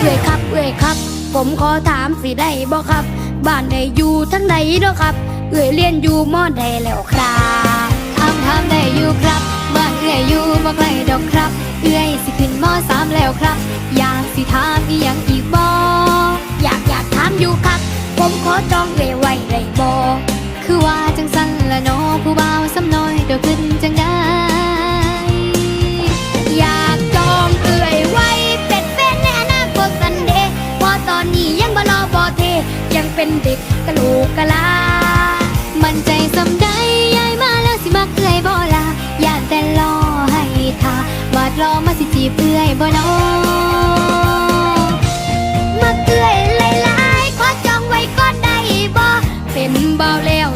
เอ้ยครับเอ้ยครับ ผมขอถามสิได้บ่ครับ บ้านได้อยู่ทั้งใดเนาะครับ เอ้ยเรียนอยู่มอใดแล้วครับถามถามได้อยู่ครับ บ้านเอ้ยอยู่บ่ไกลดอกครับ เอ้ยสิขึ้นมอสามแล้วครับ อยากสิถามอีหยังอีกบ่อยากอยากถามอยู่ครับ ผมขอจองเอ้ยไว้ได้บ่คือว่าจังสันละเนาะผู้บ่าวสำน้อยเดี๋ยวขึ้น็นเด็กกะโหลกกะลา มันใจสำได้ยายมาแล้วสิมัเอ่ยบ่ลาอยากแต่รอให้ทาบาดรอมาสิจีเอื่อยบ่นอมาเกลยหลายๆขอจองไวกอนไดบ่เป็นเบาแล้ว